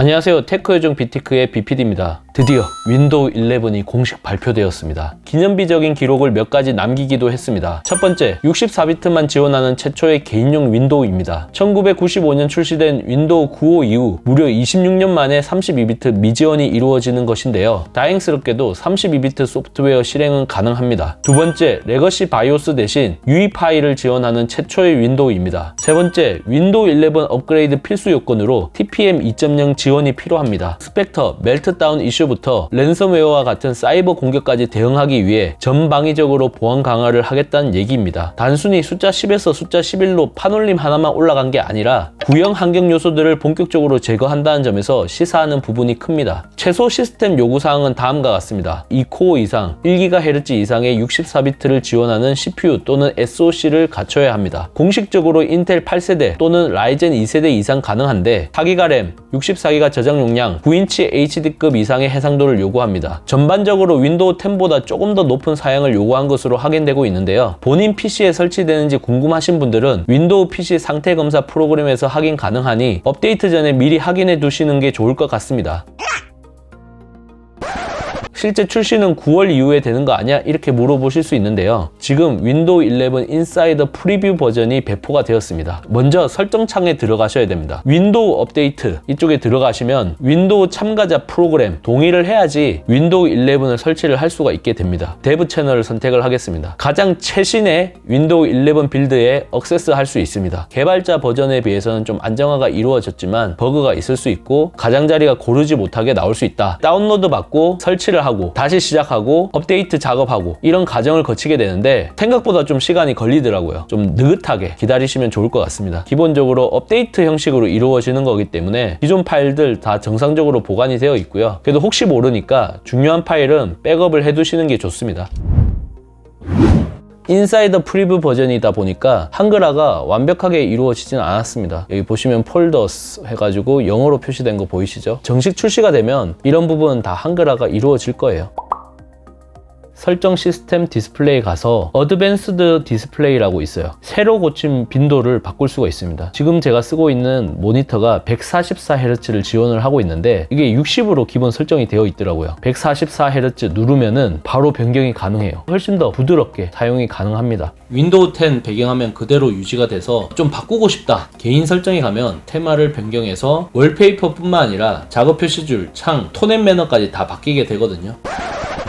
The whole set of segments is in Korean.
안녕하세요. 테크 요정 비티크의 BPD입니다. 드디어 윈도우 11이 공식 발표되었습니다. 기념비적인 기록을 몇 가지 남기기도 했습니다. 첫 번째, 64비트만 지원하는 최초의 개인용 윈도우입니다. 1995년 출시된 윈도우 95 이후 무려 26년 만에 32비트 미지원이 이루어지는 것인데요. 다행스럽게도 32비트 소프트웨어 실행은 가능합니다. 두 번째, 레거시 바이오스 대신 UI 파일을 지원하는 최초의 윈도우입니다. 세 번째, 윈도우 11 업그레이드 필수 요건으로 TPM 2.0 지원이 필요합니다. 스펙터, 멜트다운 이슈 부터 랜섬웨어와 같은 사이버 공격까지 대응하기 위해 전방위적으로 보안 강화를 하겠다는 얘기입니다. 단순히 숫자 10에서 숫자 11로 판올림 하나만 올라간 게 아니라 구형 환경 요소들을 본격적으로 제거한다는 점에서 시사하는 부분이 큽니다. 최소 시스템 요구 사항은 다음과 같습니다. 2코어 이상, 1GHz 이상의 64비트를 지원하는 CPU 또는 SoC를 갖춰야 합니다. 공식적으로 인텔 8세대 또는 라이젠 2세대 이상 가능한데 4기가 램, 64기가 저장 용량, 9인치 HD급 이상의 해상도를 요구합니다. 전반적으로 윈도우 10보다 조금 더 높은 사양을 요구한 것으로 확인되고 있는데요. 본인 PC에 설치되는지 궁금하신 분들은 윈도우 PC 상태 검사 프로그램에서 확인 가능하니 업데이트 전에 미리 확인해 두시는 게 좋을 것 같습니다. 실제 출시는 9월 이후에 되는 거 아니야? 이렇게 물어보실 수 있는데요. 지금 윈도우 11 인사이더 프리뷰 버전이 배포가 되었습니다. 먼저 설정창에 들어가셔야 됩니다. 윈도우 업데이트 이쪽에 들어가시면 윈도우 참가자 프로그램 동의를 해야지 윈도우 11을 설치를 할 수가 있게 됩니다. 데브 채널을 선택을 하겠습니다. 가장 최신의 윈도우 11 빌드에 액세스 할 수 있습니다. 개발자 버전에 비해서는 좀 안정화가 이루어졌지만 버그가 있을 수 있고 가장자리가 고르지 못하게 나올 수 있다. 다운로드 받고 설치를 하고 다시 시작하고 업데이트 작업하고 이런 과정을 거치게 되는데 생각보다 좀 시간이 걸리더라고요. 좀 느긋하게 기다리시면 좋을 것 같습니다. 기본적으로 업데이트 형식으로 이루어지는 거기 때문에 기존 파일들 다 정상적으로 보관이 되어 있고요. 그래도 혹시 모르니까 중요한 파일은 백업을 해두시는 게 좋습니다. 인사이더 프리뷰 버전이다 보니까 한글화가 완벽하게 이루어지진 않았습니다. 여기 보시면 폴더스 해가지고 영어로 표시된 거 보이시죠? 정식 출시가 되면 이런 부분 다 한글화가 이루어질 거예요. 설정 시스템 디스플레이 가서 어드밴스드 디스플레이라고 있어요. 새로 고침 빈도를 바꿀 수가 있습니다. 지금 제가 쓰고 있는 모니터가 144Hz를 지원을 하고 있는데 이게 60으로 기본 설정이 되어 있더라고요. 144Hz 누르면은 바로 변경이 가능해요. 훨씬 더 부드럽게 사용이 가능합니다. 윈도우 10 배경화면 그대로 유지가 돼서 좀 바꾸고 싶다. 개인 설정에 가면 테마를 변경해서 월페이퍼뿐만 아니라 작업 표시줄, 창, 톤 앤 매너까지 다 바뀌게 되거든요.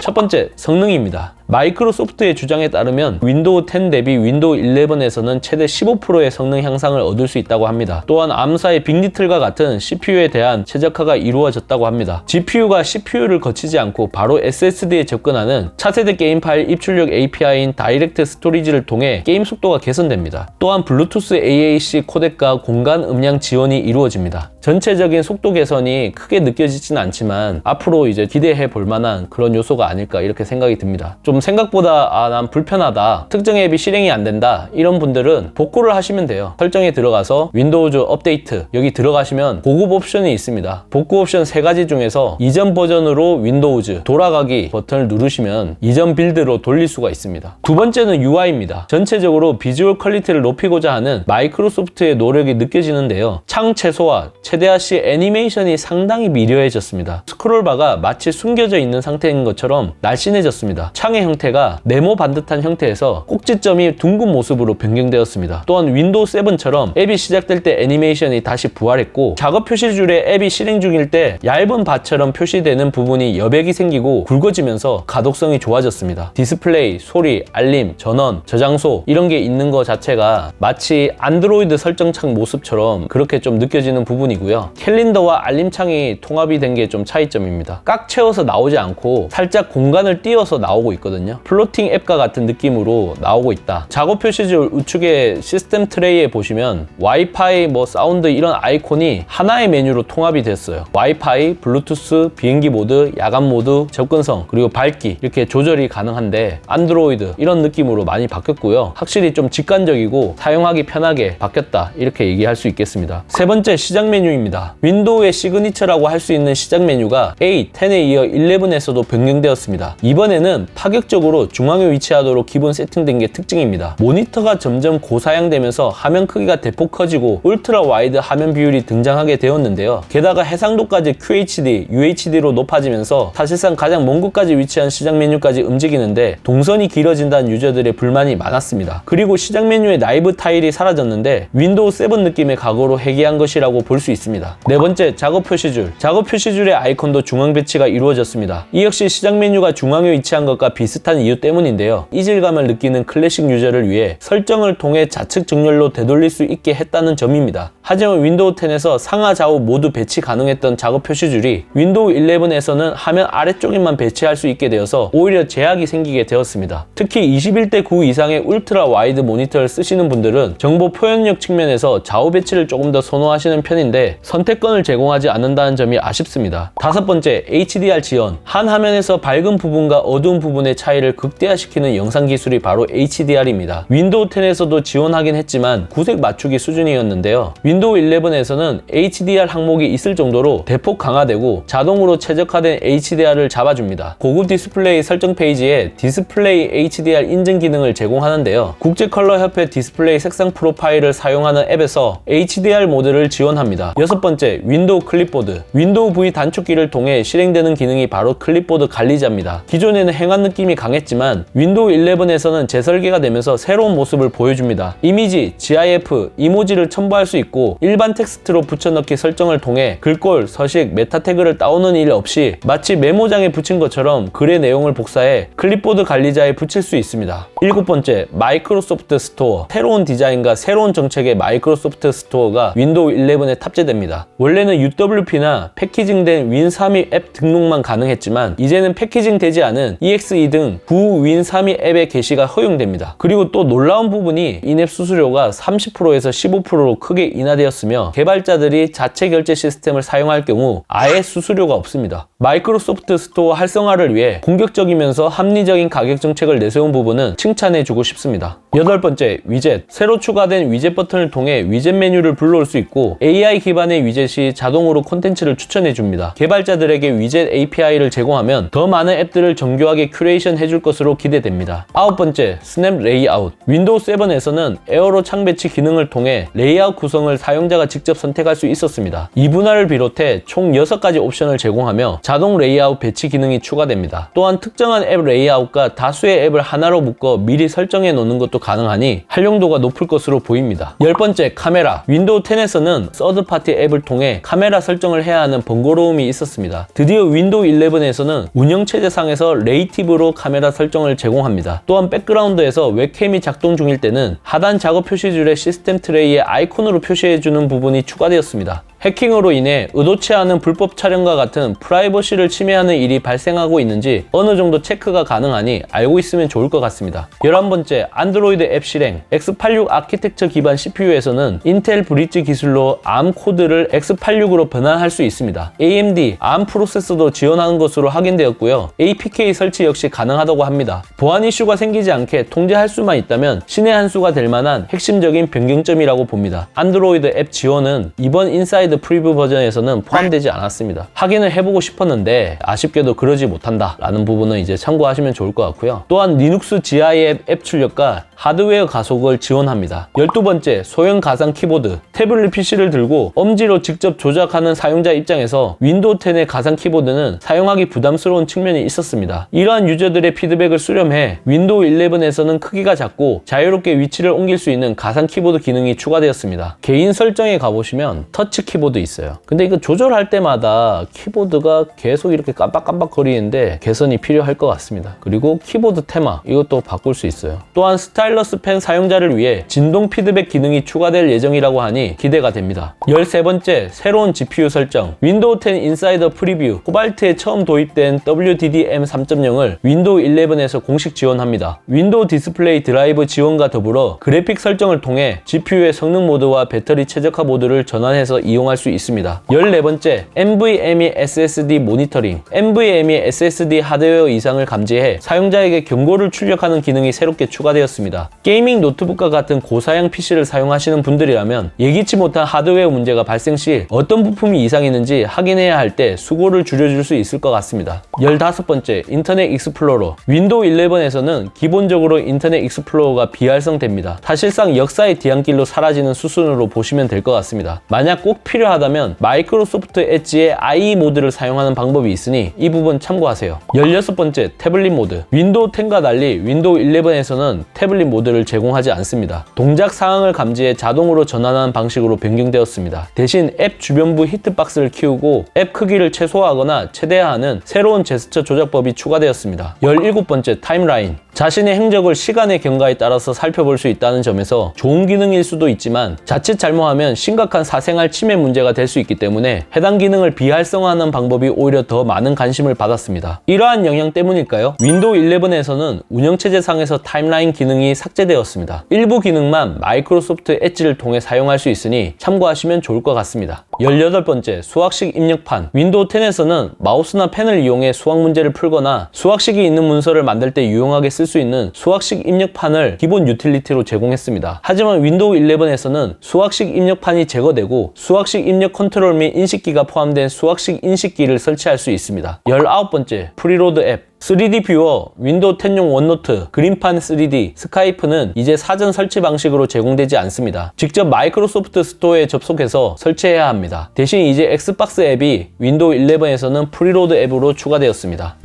첫 번째, 성능입니다. 마이크로소프트의 주장에 따르면 윈도우 10 대비 윈도우 11에서는 최대 15%의 성능 향상을 얻을 수 있다고 합니다. 또한 암사의 빅리틀과 같은 CPU에 대한 최적화가 이루어졌다고 합니다. GPU가 CPU를 거치지 않고 바로 SSD에 접근하는 차세대 게임 파일 입출력 API인 다이렉트 스토리지를 통해 게임 속도가 개선됩니다. 또한 블루투스 AAC 코덱과 공간 음량 지원이 이루어집니다. 전체적인 속도 개선이 크게 느껴지진 않지만 앞으로 이제 기대해 볼 만한 그런 요소가 아닐까 이렇게 생각이 듭니다. 좀 생각보다 아 난 불편하다. 특정 앱이 실행이 안 된다. 이런 분들은 복구를 하시면 돼요. 설정에 들어가서 윈도우즈 업데이트 여기 들어가시면 고급 옵션이 있습니다. 복구 옵션 세 가지 중에서 이전 버전으로 윈도우즈 돌아가기 버튼을 누르시면 이전 빌드로 돌릴 수가 있습니다. 두 번째는 UI입니다. 전체적으로 비주얼 퀄리티를 높이고자 하는 마이크로소프트의 노력이 느껴지는데요. 창 최소화 최대화 시 애니메이션이 상당히 미려해졌습니다. 스크롤바가 마치 숨겨져 있는 상태인 것처럼 날씬해졌습니다 창의 형태가 네모 반듯한 형태에서 꼭지점이 둥근 모습으로 변경되었습니다. 또한 윈도우 7처럼 앱이 시작될 때 애니메이션이 다시 부활했고 작업 표시줄에 앱이 실행 중일 때 얇은 바처럼 표시되는 부분이 여백이 생기고 굵어지면서 가독성이 좋아졌습니다. 디스플레이, 소리, 알림, 전원, 저장소 이런 게 있는 것 자체가 마치 안드로이드 설정창 모습처럼 그렇게 좀 느껴지는 부분이고요. 캘린더와 알림창이 통합이 된 게 좀 차이점입니다. 꽉 채워서 나오지 않고 살짝 공간을 띄워서 나오고 있거든요. 플로팅 앱과 같은 느낌으로 나오고 있다. 작업 표시줄 우측에 시스템 트레이에 보시면 와이파이, 뭐 사운드 이런 아이콘이 하나의 메뉴로 통합이 됐어요. 와이파이, 블루투스, 비행기 모드, 야간 모드, 접근성, 그리고 밝기 이렇게 조절이 가능한데 안드로이드 이런 느낌으로 많이 바뀌었고요. 확실히 좀 직관적이고 사용하기 편하게 바뀌었다. 이렇게 얘기할 수 있겠습니다. 세 번째 시작 메뉴입니다. 윈도우의 시그니처라고 할 수 있는 시작 메뉴가 8, 10에 이어 11에서도 변경되었습니다. 이번에는 파격 의식적으로 중앙에 위치하도록 기본 세팅된 게 특징입니다. 모니터가 점점 고사양되면서 화면 크기가 대폭 커지고 울트라 와이드 화면 비율이 등장하게 되었는데요. 게다가 해상도까지 QHD, UHD로 높아지면서 사실상 가장 먼 곳까지 위치한 시작 메뉴까지 움직이는데 동선이 길어진다는 유저들의 불만이 많았습니다. 그리고 시작 메뉴의 나이브 타일이 사라졌는데 윈도우 7 느낌의 각오로 해기한 것이라고 볼 수 있습니다. 네 번째, 작업 표시줄. 작업 표시줄의 아이콘도 중앙 배치가 이루어졌습니다. 이 역시 시작 메뉴 가 중앙에 위치한 것과 비슷한 이유 때문인데요. 이질감을 느끼는 클래식 유저를 위해 설정을 통해 좌측 정렬로 되돌릴 수 있게 했다는 점입니다. 하지만 윈도우 10에서 상하 좌우 모두 배치 가능했던 작업 표시줄이 윈도우 11에서는 화면 아래쪽에만 배치할 수 있게 되어서 오히려 제약이 생기게 되었습니다. 특히 21대 9 이상의 울트라 와이드 모니터를 쓰시는 분들은 정보 표현력 측면에서 좌우 배치를 조금 더 선호하시는 편인데 선택권을 제공하지 않는다는 점이 아쉽습니다. 다섯 번째, HDR 지원. 한 화면에서 밝은 부분과 어두운 부분의 차이를 극대화시키는 영상 기술이 바로 HDR입니다. 윈도우 10에서도 지원하긴 했지만 구색 맞추기 수준이었는데요. 윈도우 11에서는 HDR 항목이 있을 정도로 대폭 강화되고 자동으로 최적화된 HDR을 잡아줍니다. 고급 디스플레이 설정 페이지에 디스플레이 HDR 인증 기능을 제공하는데요. 국제 컬러 협회 디스플레이 색상 프로파일을 사용하는 앱에서 HDR 모드를 지원합니다. 여섯 번째, 윈도우 클립보드. 윈도우 V 단축키를 통해 실행되는 기능이 바로 클립보드 관리자입니다. 기존에는 행한 느낌이 강했지만 윈도우 11에서는 재설계가 되면서 새로운 모습을 보여줍니다. 이미지, GIF, 이모지를 첨부할 수 있고 일반 텍스트로 붙여넣기 설정을 통해 글꼴, 서식, 메타 태그를 따오는 일 없이 마치 메모장에 붙인 것처럼 글의 내용을 복사해 클립보드 관리자에 붙일 수 있습니다. 일곱 번째, 마이크로소프트 스토어. 새로운 디자인과 새로운 정책의 마이크로소프트 스토어가 윈도우 11에 탑재됩니다. 원래는 UWP나 패키징된 윈32 앱 등록만 가능했지만 이제는 패키징 되지 않은 EXE 등 구윈 32 앱의 게시가 허용됩니다. 그리고 또 놀라운 부분이 인앱 수수료가 30%에서 15%로 크게 인하 되었으며 개발자들이 자체 결제 시스템을 사용할 경우 아예 수수료가 없습니다. 마이크로소프트 스토어 활성화를 위해 공격적이면서 합리적인 가격 정책을 내세운 부분은 칭찬해주고 싶습니다. 여덟 번째, 위젯. 새로 추가된 위젯 버튼을 통해 위젯 메뉴를 불러올 수 있고 AI 기반의 위젯이 자동으로 콘텐츠를 추천해 줍니다. 개발자들에게 위젯 API를 제공하면 더 많은 앱들을 정교하게 큐레이션 해줄 것으로 기대됩니다. 아홉 번째, 스냅 레이아웃. 윈도우 7에서는 에어로 창 배치 기능을 통해 레이아웃 구성을 사용자가 직접 선택할 수 있었습니다. 이분할을 비롯해 총 6가지 옵션을 제공하며 자동 레이아웃 배치 기능이 추가됩니다. 또한 특정한 앱 레이아웃과 다수의 앱을 하나로 묶어 미리 설정해 놓는 것도 가능하니 활용도가 높을 것으로 보입니다. 열 번째, 카메라. 윈도우 10에서는 서드파티 앱을 통해 카메라 설정을 해야 하는 번거로움이 있었습니다. 드디어 윈도우 11에서는 운영체제상에서 레이티브로 카메라 설정을 제공합니다. 또한 백그라운드에서 웹캠이 작동 중일 때는 하단 작업 표시줄의 시스템 트레이에 아이콘으로 표시해주는 부분이 추가되었습니다. 해킹으로 인해 의도치 않은 불법 촬영과 같은 프라이버시를 침해하는 일이 발생하고 있는지 어느 정도 체크가 가능하니 알고 있으면 좋을 것 같습니다. 11번째, 안드로이드 앱 실행. X86 아키텍처 기반 CPU에서는 인텔 브릿지 기술로 ARM 코드를 X86으로 변환할 수 있습니다. AMD, ARM 프로세서도 지원하는 것으로 확인되었고요. APK 설치 역시 가능하다고 합니다. 보안 이슈가 생기지 않게 통제할 수만 있다면 신의 한 수가 될 만한 핵심적인 변경점이라고 봅니다. 안드로이드 앱 지원은 이번 인사이드 프리뷰 버전에서는 포함되지 않았습니다. 확인을 해보고 싶었는데 아쉽게도 그러지 못한다 라는 부분은 이제 참고하시면 좋을 것 같고요. 또한 리눅스 GIF 앱 출력과 하드웨어 가속을 지원합니다. 12번째, 소형 가상 키보드. 태블릿 PC를 들고 엄지로 직접 조작하는 사용자 입장에서 윈도우 10의 가상 키보드는 사용하기 부담스러운 측면이 있었습니다. 이러한 유저들의 피드백을 수렴해 윈도우 11에서는 크기가 작고 자유롭게 위치를 옮길 수 있는 가상 키보드 기능이 추가되었습니다. 개인 설정에 가보시면 터치 키보드 있어요. 근데 이거 조절할 때마다 키보드가 계속 이렇게 깜빡깜빡 거리는데 개선이 필요할 것 같습니다. 그리고 키보드 테마 이것도 바꿀 수 있어요. 또한 스타일러스 펜 사용자를 위해 진동 피드백 기능이 추가될 예정이라고 하니 기대가 됩니다. 13번째 새로운 GPU 설정 윈도우 10 인사이더 프리뷰 코발트에 처음 도입된 WDDM 3.0을 윈도우 11에서 공식 지원합니다. 윈도우 디스플레이 드라이브 지원과 더불어 그래픽 설정을 통해 GPU의 성능 모드와 배터리 최적화 모드를 전환해서 이용할 제공할 수 있습니다. 14번째, NVMe SSD 모니터링. NVMe SSD 하드웨어 이상을 감지해 사용자에게 경고를 출력하는 기능이 새롭게 추가되었습니다. 게이밍 노트북과 같은 고사양 PC를 사용하시는 분들이라면 예기치 못한 하드웨어 문제가 발생 시 어떤 부품이 이상했는지 확인해야 할 때 수고를 줄여줄 수 있을 것 같습니다. 15번째, 인터넷 익스플로러. 윈도우 11에서는 기본적으로 인터넷 익스플로러가 비활성됩니다. 사실상 역사의 뒤안길로 사라지는 수순으로 보시면 될 것 같습니다. 만약 꼭 필요 하다면 마이크로소프트 엣지의 IE 모드를 사용하는 방법이 있으니 이 부분 참고하세요. 16번째, 태블릿 모드. 윈도우 10과 달리 윈도우 11에서는 태블릿 모드를 제공하지 않습니다. 동작 상황을 감지해 자동으로 전환하는 방식으로 변경되었습니다. 대신 앱 주변부 히트박스를 키우고 앱 크기를 최소화하거나 최대화하는 새로운 제스처 조작법이 추가되었습니다. 17번째 타임라인. 자신의 행적을 시간의 경과에 따라서 살펴볼 수 있다는 점에서 좋은 기능일 수도 있지만 자칫 잘못하면 심각한 사생활 침해 문제 가 될 수 있기 때문에 해당 기능을 비활성화하는 방법이 오히려 더 많은 관심을 받았습니다. 이러한 영향 때문일까요? 윈도우 11에서는 운영체제상에서 타임라인 기능이 삭제되었습니다. 일부 기능만 마이크로소프트 엣지를 통해 사용할 수 있으니 참고하시면 좋을 것 같습니다. 18번째 수학식 입력판 윈도우 10에서는 마우스나 펜을 이용해 수학 문제를 풀거나 수학식이 있는 문서를 만들 때 유용하게 쓸 수 있는 수학식 입력판을 기본 유틸리티로 제공했습니다. 하지만 윈도우 11에서는 수학식 입력판이 제거되고 수학 식 입력 컨트롤 및 인식기가 포함된 수학식 인식기를 설치할 수 있습니다. 19번째 프리로드 앱 3D 뷰어, 윈도우 10용 원노트, 그림판 3D, 스카이프는 이제 사전 설치 방식으로 제공되지 않습니다. 직접 마이크로소프트 스토어에 접속해서 설치해야 합니다. 대신 이제 엑스박스 앱이 윈도우 11에서는 프리로드 앱으로 추가되었습니다.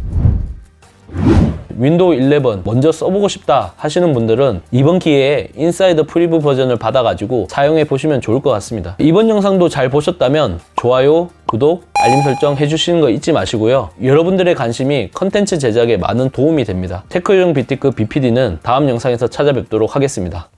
윈도우 11 먼저 써보고 싶다 하시는 분들은 이번 기회에 인사이더 프리뷰 버전을 받아가지고 사용해 보시면 좋을 것 같습니다. 이번 영상도 잘 보셨다면 좋아요, 구독, 알림 설정 해주시는 거 잊지 마시고요. 여러분들의 관심이 컨텐츠 제작에 많은 도움이 됩니다. 테크용 비티크 BPD는 다음 영상에서 찾아뵙도록 하겠습니다.